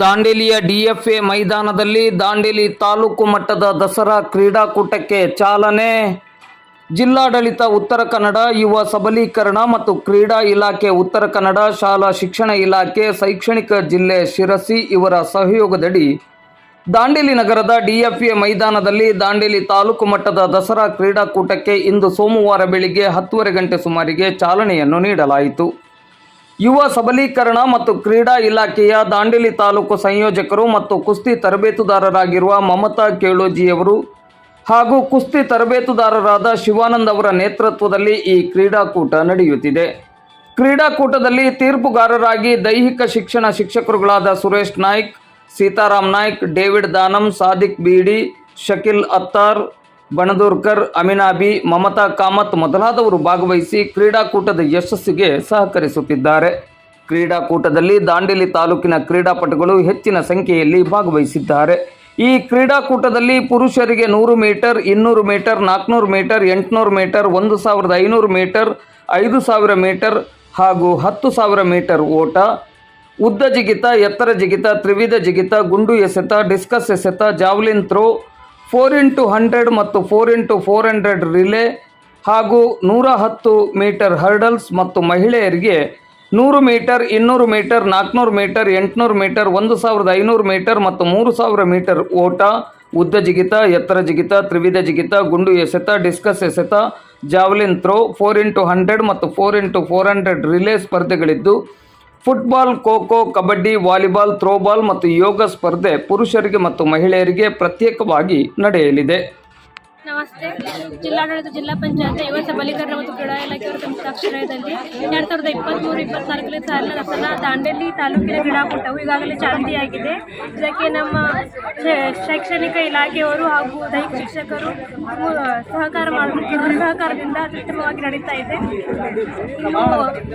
ದಾಂಡೇಲಿಯ ಡಿಎಫ್ಎ ಮೈದಾನದಲ್ಲಿ ದಾಂಡೇಲಿ ತಾಲೂಕು ಮಟ್ಟದ ದಸರಾ ಕ್ರೀಡಾಕೂಟಕ್ಕೆ ಚಾಲನೆ. ಜಿಲ್ಲಾಡಳಿತ ಉತ್ತರ ಕನ್ನಡ, ಯುವ ಸಬಲೀಕರಣ ಮತ್ತು ಕ್ರೀಡಾ ಇಲಾಖೆ ಉತ್ತರ ಕನ್ನಡ ಶಾಲಾ ಶಿಕ್ಷಣ ಇಲಾಖೆ ಶೈಕ್ಷಣಿಕ ಜಿಲ್ಲೆ ಶಿರಸಿ ಇವರ ಸಹಯೋಗದಡಿ ದಾಂಡೇಲಿ ನಗರದ ಡಿಎಫ್ಎ ಮೈದಾನದಲ್ಲಿ ದಾಂಡೇಲಿ ತಾಲೂಕು ಮಟ್ಟದ ದಸರಾ ಕ್ರೀಡಾಕೂಟಕ್ಕೆ ಇಂದು ಸೋಮವಾರ ಬೆಳಿಗ್ಗೆ ಹತ್ತುವರೆ ಗಂಟೆ ಸುಮಾರಿಗೆ ಚಾಲನೆಯನ್ನು ನೀಡಲಾಯಿತು. ಯುವ ಸಬಲೀಕರಣ ಮತ್ತು ಕ್ರೀಡಾ ಇಲಾಖೆಯ ದಾಂಡೇಲಿ ತಾಲೂಕು ಸಂಯೋಜಕರು ಮತ್ತು ಕುಸ್ತಿ ತರಬೇತುದಾರರಾಗಿರುವ ಮಮತಾ ಕೇಳೋಜಿಯವರು ಹಾಗೂ ಕುಸ್ತಿ ತರಬೇತುದಾರರಾದ ಶಿವಾನಂದ್ ಅವರ ನೇತೃತ್ವದಲ್ಲಿ ಈ ಕ್ರೀಡಾಕೂಟ ನಡೆಯುತ್ತಿದೆ. ಕ್ರೀಡಾಕೂಟದಲ್ಲಿ ತೀರ್ಪುಗಾರರಾಗಿ ದೈಹಿಕ ಶಿಕ್ಷಣ ಶಿಕ್ಷಕರುಗಳಾದ ಸುರೇಶ್ ನಾಯ್ಕ್ ಸೀತಾರಾಮ್ ನಾಯ್ಕ್, ಡೇವಿಡ್ ದಾನಂ, ಸಾದಿಕ್ ಬೀಡಿ ಶಕಿಲ್ ಅತ್ತಾರ್ ಬಣದೂರ್ಕರ್ ಅಮಿನಾಬಿ ಮಮತಾ ಕಾಮತ್ ಮೊದಲಾದವರು ಭಾಗವಹಿಸಿ ಕ್ರೀಡಾಕೂಟದ ಯಶಸ್ಸಿಗೆ ಸಹಕರಿಸುತ್ತಿದ್ದಾರೆ. ಕ್ರೀಡಾಕೂಟದಲ್ಲಿ ದಾಂಡೇಲಿ ತಾಲೂಕಿನ ಕ್ರೀಡಾಪಟುಗಳು ಹೆಚ್ಚಿನ ಸಂಖ್ಯೆಯಲ್ಲಿ ಭಾಗವಹಿಸಿದ್ದಾರೆ. ಈ ಕ್ರೀಡಾಕೂಟದಲ್ಲಿ ಪುರುಷರಿಗೆ ನೂರು ಮೀಟರ್, ಇನ್ನೂರು ಮೀಟರ್, ನಾಲ್ಕುನೂರು ಮೀಟರ್, ಎಂಟುನೂರು ಮೀಟರ್, ಒಂದು ಸಾವಿರದ ಐನೂರು ಮೀಟರ್, ಐದು ಸಾವಿರ ಮೀಟರ್ ಹಾಗೂ ಹತ್ತು ಸಾವಿರ ಮೀಟರ್ ಓಟ, ಉದ್ದ ಜಿಗಿತ, ಎತ್ತರ ಜಿಗಿತ, ತ್ರಿವಿಧ ಜಿಗಿತ, ಗುಂಡು ಎಸೆತ, ಡಿಸ್ಕಸ್ ಎಸೆತ, javelin throw four into hundred ಮತ್ತು four into four hundred relay ಹಾಗೂ ನೂರ ಹತ್ತು ಮೀಟರ್ ಹರ್ಡಲ್ಸ್ ಮತ್ತು ಮಹಿಳೆಯರಿಗೆ ನೂರು ಮೀಟರ್, ಇನ್ನೂರು ಮೀಟರ್, ನಾಲ್ಕುನೂರು ಮೀಟರ್, ಎಂಟುನೂರು ಮೀಟರ್, ಒಂದು ಸಾವಿರದ ಐನೂರು ಮೀಟರ್ ಮತ್ತು ಮೂರು ಸಾವಿರ ಮೀಟರ್ ಓಟ, ಉದ್ದ ಜಿಗಿತ, ಎತ್ತರ ಜಿಗಿತ, ತ್ರಿವಿಧ ಜಿಗಿತ, ಗುಂಡು ಎಸೆತ, ಡಿಸ್ಕಸ್ ಎಸೆತ, javelin throw, four into hundred ಮತ್ತು four into four hundred relay ಸ್ಪರ್ಧೆಗಳಿದ್ದು football kho kho kabaddi volleyball throwball ಮತ್ತು ಯೋಗ ಸ್ಪರ್ಧೆ ಪುರುಷರಿಗೆ ಮತ್ತು ಮಹಿಳೆಯರಿಗೆ ಪ್ರತ್ಯೇಕವಾಗಿ ನಡೆಯಲಿದೆ. ನಮಸ್ತೆ. ಜಿಲ್ಲಾಡಳಿತ, ಜಿಲ್ಲಾ ಪಂಚಾಯತ್, ಯುವ ಸಬಲೀಕರಣ ಮತ್ತು ಕ್ರೀಡಾ ಇಲಾಖೆಯವರ ಸಂಯುಕ್ತಾಶ್ರಯದಲ್ಲಿ ಎರಡು ಸಾವಿರದ ಇಪ್ಪತ್ತ್ಮೂರು ಇಪ್ಪತ್ನಾಲ್ಕನೇ ಸಾಲಿನ ರಸದ ದಾಂಡೇಲಿ ತಾಲೂಕಿನ ಕ್ರೀಡಾಕೂಟವು ಈಗಾಗಲೇ ಚಾಲನೆಯಾಗಿದೆ ಇದಕ್ಕೆ ನಮ್ಮ ಶೈಕ್ಷಣಿಕ ಇಲಾಖೆಯವರು ಹಾಗೂ ದೈಹಿಕ ಶಿಕ್ಷಕರು ಸಹಕಾರ ಮಾಡಿ, ಸಹಕಾರದಿಂದ ಅತ್ಯುತ್ತಮವಾಗಿ ನಡೀತಾ ಇದೆ. ಇನ್ನು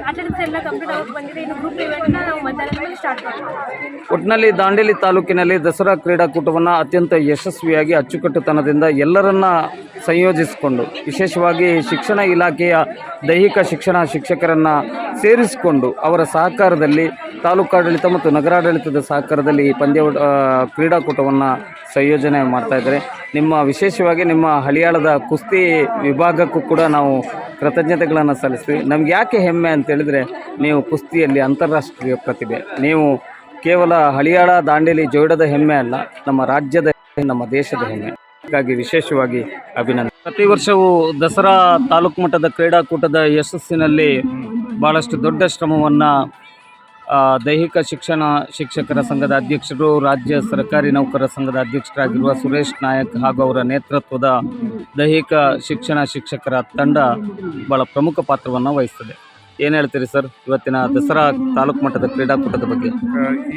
ಅಟೆಂಡೆನ್ಸ್ ಎಲ್ಲ ಕಂಪ್ಲೀಟ್ ಆಗಿ ಬಂದಿದೆ. ಇನ್ನು ಗ್ರೂಪ್ ಇವೆಂಟ್ನ ನಾವು ಮಧ್ಯಾಹ್ನದಲ್ಲಿ ಸ್ಟಾರ್ಟ್ ಮಾಡ್ತೀವಿ. ಒಟ್ಟಿನಲ್ಲಿ ದಾಂಡೇಲಿ ತಾಲೂಕಿನಲ್ಲಿ ದಸರಾ ಕ್ರೀಡಾಕೂಟವನ್ನು ಅತ್ಯಂತ ಯಶಸ್ವಿಯಾಗಿ ಅಚ್ಚುಕಟ್ಟುತನದಿಂದ ಎಲ್ಲರನ್ನ ಸಂಯೋಜಿಸಿಕೊಂಡು, ವಿಶೇಷವಾಗಿ ಶಿಕ್ಷಣ ಇಲಾಖೆಯ ದೈಹಿಕ ಶಿಕ್ಷಣ ಶಿಕ್ಷಕರನ್ನು ಸೇರಿಸಿಕೊಂಡು ಅವರ ಸಹಕಾರದಲ್ಲಿ ತಾಲೂಕಾಡಳಿತ ಮತ್ತು ನಗರಾಡಳಿತದ ಸಹಕಾರದಲ್ಲಿ ಈ ಪಂದ್ಯ ಕ್ರೀಡಾಕೂಟವನ್ನು ಸಂಯೋಜನೆ ಮಾಡ್ತಾ ಇದ್ದಾರೆ. ನಿಮ್ಮ, ವಿಶೇಷವಾಗಿ ನಿಮ್ಮ ಹಳಿಯಾಳದ ಕುಸ್ತಿ ವಿಭಾಗಕ್ಕೂ ಕೂಡ ನಾವು ಕೃತಜ್ಞತೆಗಳನ್ನು ಸಲ್ಲಿಸ್ತೀವಿ. ನಮ್ಗೆ ಯಾಕೆ ಹೆಮ್ಮೆ ಅಂತೇಳಿದರೆ ನೀವು ಕುಸ್ತಿಯಲ್ಲಿ ಅಂತಾರಾಷ್ಟ್ರೀಯ ಪ್ರತಿಭೆ. ನೀವು ಕೇವಲ ಹಳಿಯಾಳ, ದಾಂಡೇಲಿ, ಜೋಡದ ಹೆಮ್ಮೆ ಅಲ್ಲ, ನಮ್ಮ ರಾಜ್ಯದ ನಮ್ಮ ದೇಶದ ಹೆಮ್ಮೆ. ಹಾಗಾಗಿ ವಿಶೇಷವಾಗಿ ಅಭಿನಂದನೆ. ಪ್ರತಿ ವರ್ಷವೂ ದಸರಾ ತಾಲೂಕು ಮಟ್ಟದ ಕ್ರೀಡಾಕೂಟದ ಯಶಸ್ಸಿನಲ್ಲಿ ಭಾಳಷ್ಟು ದೊಡ್ಡ ಶ್ರಮವನ್ನು ದೈಹಿಕ ಶಿಕ್ಷಣ ಶಿಕ್ಷಕರ ಸಂಘದ ಅಧ್ಯಕ್ಷರು ರಾಜ್ಯ ಸರ್ಕಾರಿ ನೌಕರರ ಸಂಘದ ಅಧ್ಯಕ್ಷರಾಗಿರುವ ಸುರೇಶ್ ನಾಯಕ್ ಹಾಗೂ ಅವರ ನೇತೃತ್ವದ ದೈಹಿಕ ಶಿಕ್ಷಣ ಶಿಕ್ಷಕರ ತಂಡ ಭಾಳ ಪ್ರಮುಖ ಪಾತ್ರವನ್ನು ವಹಿಸ್ತದೆ. ಏನು ಹೇಳ್ತೀರಿ ಸರ್ ಇವತ್ತಿನ ದಸರಾ ತಾಲೂಕು ಮಟ್ಟದ ಕ್ರೀಡಾಕೂಟದ ಬಗ್ಗೆ?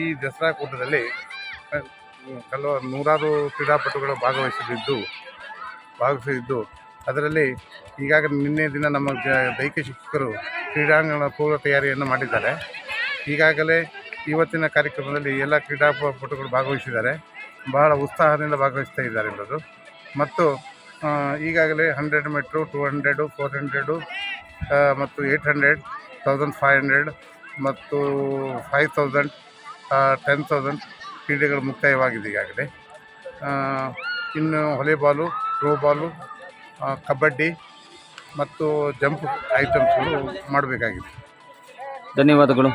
ಈ ದಸರಾ ಕೂಟದಲ್ಲಿ ಹಲವಾರು ನೂರಾರು ಕ್ರೀಡಾಪಟುಗಳು ಭಾಗವಹಿಸಿದ್ದು ಭಾಗವಹಿಸಿದ್ದು ಅದರಲ್ಲಿ ಈಗಾಗಲೇ ನಿನ್ನೆ ದಿನ ನಮ್ಮ ದೈಹಿಕ ಶಿಕ್ಷಕರು ಕ್ರೀಡಾಂಗಣ ಪೂರ್ವ ತಯಾರಿಯನ್ನು ಮಾಡಿದ್ದಾರೆ. ಈಗಾಗಲೇ ಇವತ್ತಿನ ಕಾರ್ಯಕ್ರಮದಲ್ಲಿ ಎಲ್ಲ ಕ್ರೀಡಾಪಟುಗಳು ಭಾಗವಹಿಸಿದ್ದಾರೆ. ಬಹಳ ಉತ್ಸಾಹದಿಂದ ಭಾಗವಹಿಸ್ತಾ ಇದ್ದಾರೆ ಎಲ್ಲರು. ಮತ್ತು ಈಗಾಗಲೇ hundred metre, two hundred, four hundred ಮತ್ತು eight hundred, thousand five hundred, ಮತ್ತು ಫೈವ್ ತೌಸಂಡ್ ಟೆನ್ ತೌಸಂಡ್ ಕ್ರೀಡೆಗಳು ಮುಕ್ತಾಯವಾಗಿದೆ ಈಗಾಗಲೇ. ಇನ್ನು ವಾಲಿಬಾಲು ಥ್ರೋಬಾಲು ಕಬಡ್ಡಿ ಮತ್ತು ಜಂಪ್ ಐಟಮ್ಸ್ಗಳು ಮಾಡಬೇಕಾಗಿದೆ. ಧನ್ಯವಾದಗಳು.